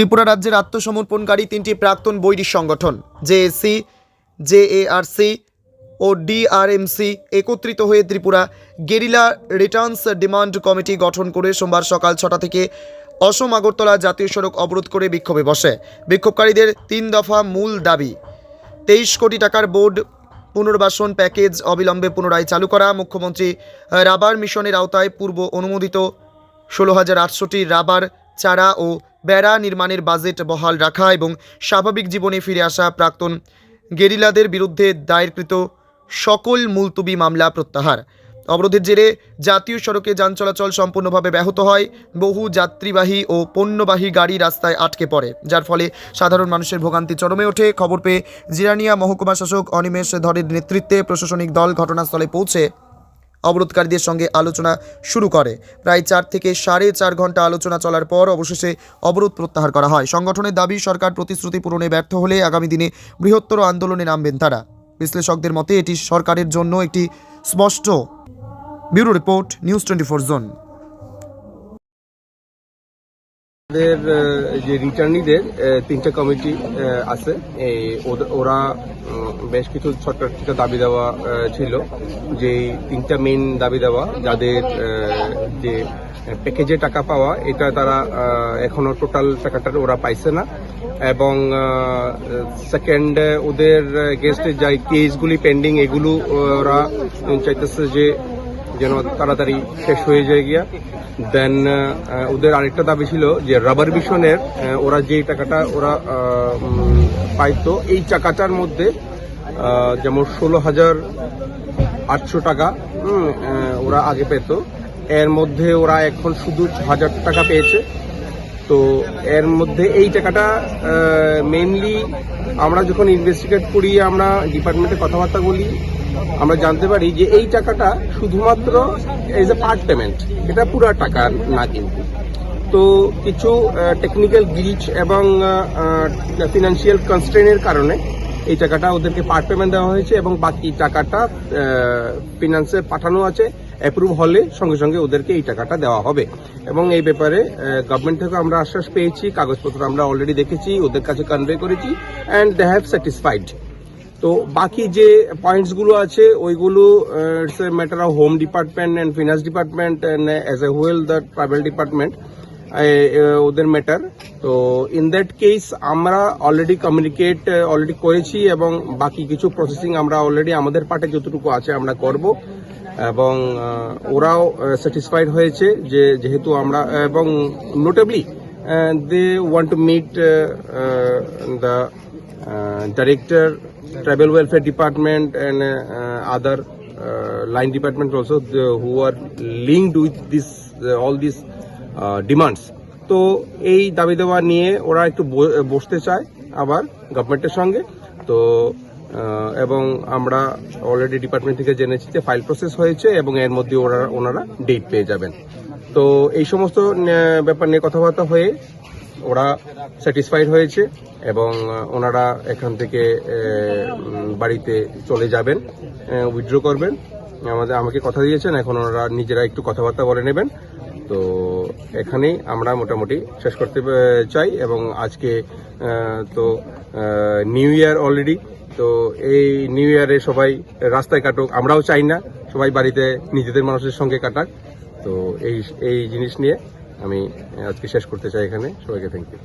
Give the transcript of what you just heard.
ত্রিপুরা রাজ্যের আত্মসমর্পণকারী তিনটি প্রাক্তন বৈরী সংগঠন, জেএসসি, জেএআরসি ও ডিআরএমসি, একত্রিত হয়ে Tripura guerrilla returns demand committee গঠন করে সোমবার সকাল ছটা থেকে অসম আগরতলা জাতীয় সড়ক অবরোধ করে বিক্ষোভে বসে। বিক্ষোভকারীদের তিন দফা মূল দাবি, তেইশ কোটি টাকার বোর্ড পুনর্বাসন প্যাকেজ অবিলম্বে পুনরায় চালু করা, মুখ্যমন্ত্রী রাবার মিশনের আওতায় পূর্ব অনুমোদিত ষোলো হাজার আটশোটি রাবার, চারা ও বেড়া নির্মাণের বাজেট বহাল রাখা এবং স্বাভাবিক জীবনে ফিরে আসা প্রাক্তন গেরিলাদের বিরুদ্ধে দায়েরকৃত সকল মুলতুবি মামলা প্রত্যাহার। অবরোধের জেরে জাতীয় সড়কে যান চলাচল সম্পূর্ণভাবে ব্যাহত হয়। বহু যাত্রীবাহী ও পণ্যবাহী গাড়ি রাস্তায় আটকে পড়ে, যার ফলে সাধারণ মানুষের ভোগান্তি চরমে ওঠে। খবর পেয়ে জিরানিয়া মহকুমা শাসক অনিমেষ ধরের নেতৃত্বে প্রশাসনিক দল ঘটনাস্থলে পৌঁছে অবরোধকারীদের সঙ্গে আলোচনা শুরু করে। প্রায় চার থেকে সাড়ে চার ঘণ্টা আলোচনা চলার পর অবশেষে অবরোধ প্রত্যাহার করা হয়। সংগঠনের দাবি, সরকার প্রতিশ্রুতি পূরণে ব্যর্থ হলে আগামী দিনে বৃহত্তর আন্দোলনে নামবেন তারা। বিশ্লেষকদের মতে, এটি সরকারের জন্য একটি স্পষ্ট bureau report, news twenty zone. আমাদের যে রিটার্নিদের তিনটা কমিটি আছে। এই ওরা বেশ কিছু ছোট দাবি দেওয়া ছিল যে তিনটা মেইন দাবি দেওয়া, যাদের যে প্যাকেজে টাকা পাওয়া, এটা তারা এখনও টোটাল টাকাটা ওরা পাইছে না। এবং সেকেন্ড ওদের গেস্টের যে কেসগুলি পেন্ডিং এগুলো ওরা চাইতেছে যে যেন তাড়াতাড়ি শেষ হয়ে যায় গিয়া। দেন ওদের আরেকটা দাবি ছিল যে রাবার মিশনের ওরা যে টাকাটা ওরা পাইতো, এই টাকাটার মধ্যে যেমন ষোলো হাজার আটশো টাকা ওরা আগে পেত। এর মধ্যে ওরা এখন শুধু হাজার টাকা পেয়েছে। তো এর মধ্যে এই টাকাটা মেইনলি আমরা যখন ইনভেস্টিগেট করি, আমরা ডিপার্টমেন্টে কথাবার্তা বলি আমরা জানতে পারি যে এই টাকাটা শুধুমাত্র এজ এ পার্ট পেমেন্ট এটা পুরো টাকা না কিন্তু। তো কিছু টেকনিক্যাল গ্লিচ এবং ফিনান্সিয়াল কনস্ট্রেনের কারণে এই টাকাটা ওদেরকে পার্ট পেমেন্ট দেওয়া হয়েছে এবং বাকি টাকাটা ফিনান্সে পাঠানো আছে অ্যাপ্রুভ হলে সঙ্গে সঙ্গে ওদেরকে এই টাকাটা দেওয়া হবে। এবং এই ব্যাপারে গভর্নমেন্ট থেকে আমরা আশ্বাস পেয়েছি, কাগজপত্র আমরা অলরেডি দেখেছি, ওদের কাছে কনভে করেছি অ্যান্ড দে হ্যাভ স্যাটিসফাইড তো বাকি যে পয়েন্টসগুলো আছে, ওইগুলো it's a matter of home department and finance department and as a the tribal department ওদের ম্যাটার তো ইন দ্যাট কেস আমরা অলরেডি কমিউনিকেট অলরেডি করেছি এবং বাকি কিছু প্রসেসিং আমরা অলরেডি আমাদের পার্টে যতটুকু আছে আমরা করব। এবং ওরাও স্যাটিসফাইড হয়েছে যে যেহেতু আমরা, এবং notably they want to meet the director tribal welfare department and uh, other uh, line departments also the, who are linked with this uh, all these uh, demands. তো এই দাবি দেওয়া নিয়ে ওরা একটু বসতে চায় আবার গভর্নমেন্টের সঙ্গে। তো এবং আমরা অলরেডি ডিপার্টমেন্ট থেকে জেনেছি যে ফাইল প্রসেস হয়েছে এবং এর মধ্যে ওরা ওনারা ডেট পেয়ে যাবেন। তো এই সমস্ত ব্যাপার নিয়ে কথাবার্তা হয়ে ওরা স্যাটিসফাইড হয়েছে এবং ওনারা এখান থেকে বাড়িতে চলে যাবেন উইথড্র করবেন। আমাদের, আমাকে কথা দিয়েছেন, এখন ওনারা নিজেরা একটু কথাবার্তা বলে নেবেন। তো এখানেই আমরা মোটামুটি শেষ করতে চাই এবং আজকে তো নিউ ইয়ার অলরেডি তো এই নিউ ইয়ারে সবাই রাস্তায় কাটুক, আমরাও চাই না সবাই বাড়িতে নিজেদের মানুষের সঙ্গে কাটাক। তো এই এই জিনিস নিয়ে আমি আজকে শেষ করতে চাই এখানে। সবাইকে থ্যাংক ইউ